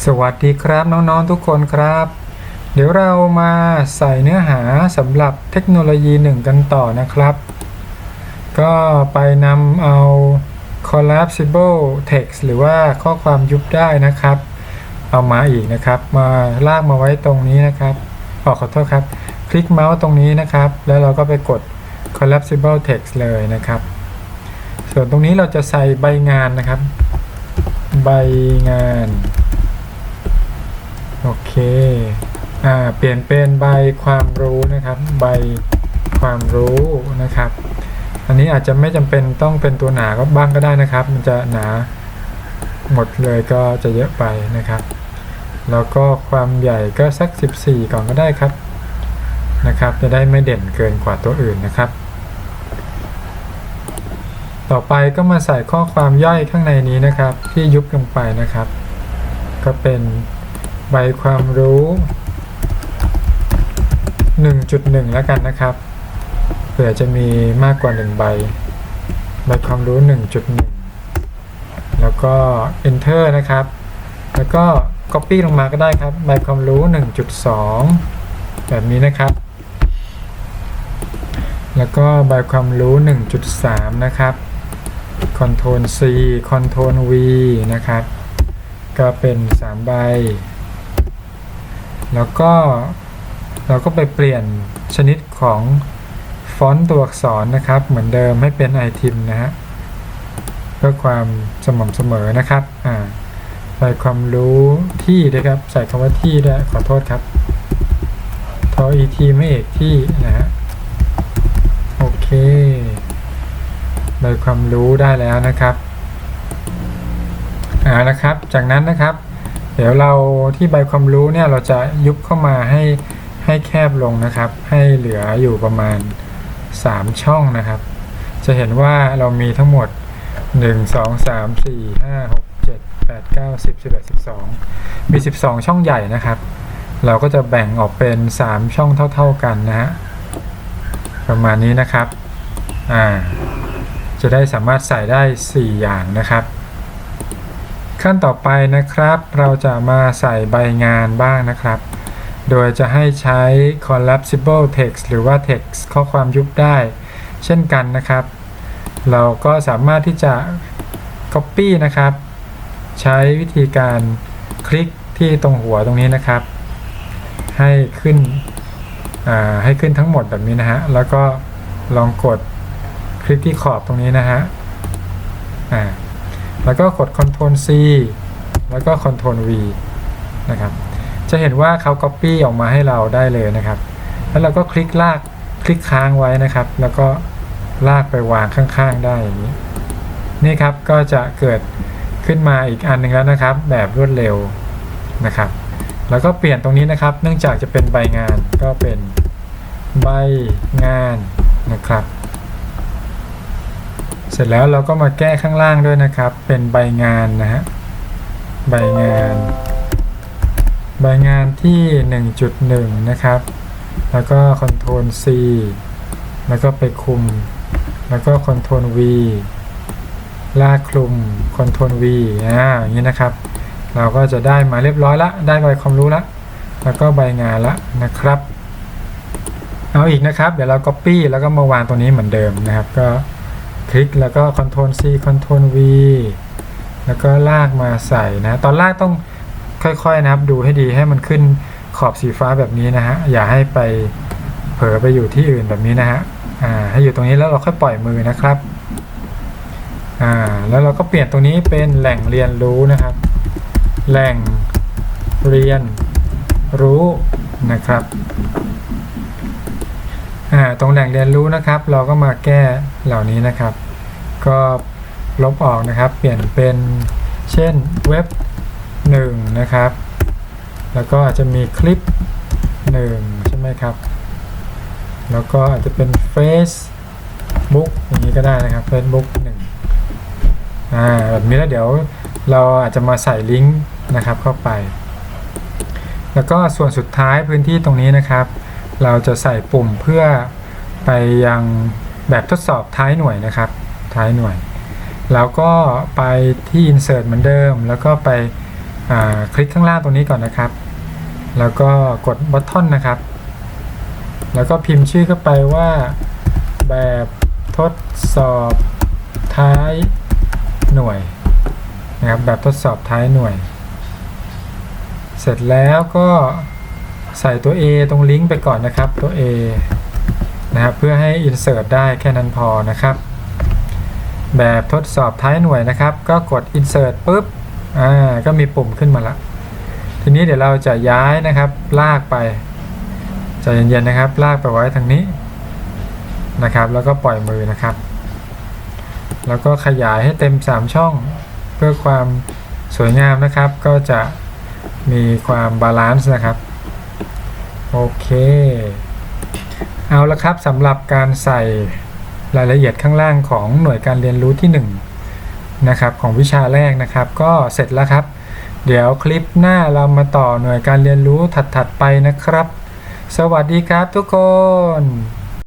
สวัสดีครับน้องๆทุกคนครับ เดี๋ยวเรามาใส่เนื้อหาสำหรับเทคโนโลยีหนึ่งกันต่อนะครับ ก็ไปนำเอา collapsible text หรือว่าข้อความยุบได้นะครับ เอามาอีกนะครับ มาลากมาไว้ตรงนี้นะครับออขอโทษครับ คลิกเมาส์ตรงนี้นะครับ แล้วเราก็ไปกด collapsible text เลยนะครับ ส่วนตรงนี้เราจะใส่ใบงานนะครับ ใบงาน โอเคอ่าเปลี่ยนเป็นใบความรู้นะครับ ใบความรู้นะครับ อันนี้อาจจะไม่จำเป็นต้องเป็นตัวหนาก็บ้างก็ได้นะครับ มันจะหนาหมดเลยก็จะเยอะไปนะครับ แล้วก็ความใหญ่ก็สัก 14 ก่อนก็ได้ครับนะครับ จะได้ไม่เด่นเกินกว่าตัวอื่นนะครับ ต่อไปก็มาใส่ข้อความย่อยข้างในนี้นะครับ ที่ยุบลงไปนะครับ ก็เป็น ใบความรู้ 1.1 แล้วกันนะครับ เผื่อจะมีมากกว่า 1 ใบ ใบความรู้ 1.1 แล้วก็ enter นะครับ แล้วก็ copy ลงมาก็ได้ครับ ใบความรู้ 1.2 แบบนี้นะครับ แล้วก็ใบความรู้ 1.3 นะครับ Ctrl C Ctrl V นะครับ ก็เป็น 3 ใบ แล้วก็เราก็ไปเปลี่ยนชนิดของฟอนต์ตัวอักษรนะครับ เหมือนเดิมให้เป็น item นะฮะเพื่อความสม่ำเสมอนะครับอ่าใส่ความรู้ที่ด้วยครับ ใส่คำว่าที่ด้วยขอโทษครับทอ et ไม่เอกที่นะฮะโอเคใบความรู้ได้แล้วนะครับอ่านะครับ จากนั้นนะครับ เดี๋ยวเราที่ใบความรู้เนี่ยเราจะยุบเข้ามาให้ให้แคบลงนะครับ ให้เหลืออยู่ประมาณ 3 ช่องนะครับ จะเห็นว่าเรามีทั้งหมด 1 2 3 4 5 6 7 8 9 10 11 12 มี 12 ช่องใหญ่นะครับ เราก็จะแบ่งออกเป็น 3 ช่องเท่า ๆกันนะฮะประมาณนี้นะครับอ่าจะได้สามารถใส่ได้ 4 อย่างนะครับ ขั้นต่อไปนะครับ เราจะมาใส่ใบงานบ้างนะครับ โดยจะให้ใช้ collapsible text หรือว่า text ข้อความยุบได้ เช่นกันนะครับ เราก็สามารถที่จะ copy นะครับ ใช้วิธีการคลิกที่ตรงหัวตรงนี้นะครับ ให้ขึ้นให้ขึ้นทั้งหมดแบบนี้นะฮะ แล้วก็ลองกดคลิกที่ขอบตรงนี้นะฮะอ่า แล้วก็กด Ctrl C แล้วก็ Ctrl V นะครับ จะเห็นว่าเขา Copy ออกมาให้เราได้เลยนะครับ แล้วเราก็คลิกลากคลิกค้างไว้นะครับ แล้วก็ลากไปวางข้างๆ ได้อย่างนี้ นี่ครับก็จะเกิดขึ้นมาอีกอันหนึ่งแล้วนะครับ แบบรวดเร็วนะครับ แล้วก็เปลี่ยนตรงนี้นะครับ เนื่องจากจะเป็นใบงานก็เป็นใบงานนะครับ เสร็จแล้วเราก็มาแก้ข้างล่างด้วยนะครับ เป็นใบงานนะฮะใบงาน ใบงานที่ 1.1 นะครับ แล้วก็ Ctrl C แล้วก็ไปคุม แล้วก็ Ctrl V ลากคลุม Ctrl V อ่าอย่างนี้นะครับ เราก็จะได้มาเรียบร้อยละ ได้ใบความรู้ละ แล้วก็ใบงานละนะครับ เอาอีกนะครับ เดี๋ยวเรา Copy แล้วก็มาวางตรงนี้เหมือนเดิมนะครับ ก็ คลิกแล้วก็ Ctrl C Ctrl V แล้วก็ลากมาใส่นะ ตอนลากต้องค่อยๆนะครับดูให้ดีให้มันขึ้นขอบสีฟ้าแบบนี้นะฮะ อย่าให้ไปเผลอไปอยู่ที่อื่นแบบนี้นะฮะ อ่า ให้อยู่ตรงนี้แล้วเราค่อยปล่อยมือนะครับ อ่า แล้วเราก็เปลี่ยนตรงนี้เป็นแหล่งเรียนรู้นะครับ แหล่งเรียนรู้นะครับ อ่า ตรงแหล่งเรียนรู้นะครับ เราก็มาแก้เหล่านี้นะครับ ก็ลบออกนะครับ เปลี่ยนเป็นเช่นเว็บ1นะครับ แล้วก็อาจจะมีคลิป1ใช่ไหมครับ แล้วก็อาจจะเป็น Facebook อย่างนี้ก็ได้นะครับ Facebook 1อ่าแบบนี้แล้วเดี๋ยวเราอาจจะมาใส่ลิงก์นะครับเข้าไป แล้วก็ส่วนสุดท้ายพื้นที่ตรงนี้นะครับ เราจะใส่ปุ่มเพื่อไปยังแบบทดสอบท้ายหน่วยนะครับ ท้ายหน่วย แล้วก็ไปที่ insert เหมือนเดิม แล้วก็ไปคลิกข้างล่างตรงนี้ก่อนนะครับ แล้วก็กดบัตทอนนะครับ แล้วก็พิมพ์ชื่อเข้าไปว่าแบบทดสอบท้ายหน่วยนะครับแบบทดสอบท้ายหน่วย เสร็จแล้วก็ใส่ตัว A ตรงลิงก์ไปก่อนนะครับตัว A นะครับเพื่อให้ insert ได้แค่นั้นพอนะครับ แบบทดสอบท้ายหน่วยนะครับ ก็กด insert ปุ๊บอ่าก็มีปุ่มขึ้นมาละทีนี้เดี๋ยวเราจะย้ายนะครับ ลากไปใจเย็นๆนะครับ ลากไปไว้ทางนี้นะครับ แล้วก็ปล่อยมือนะครับ แล้วก็ขยายให้เต็ม 3 ช่อง เพื่อความสวยงามนะครับ ก็จะมีความบาลานซ์นะครับ โอเค เอาละครับสำหรับการใส่ รายละเอียดข้างล่างของหน่วยการเรียนรู้ที่1นะครับของวิชาแรกนะครับ ก็เสร็จแล้วครับ เดี๋ยวคลิปหน้าเรามาต่อหน่วยการเรียนรู้ถัดๆไปนะครับ สวัสดีครับทุกคน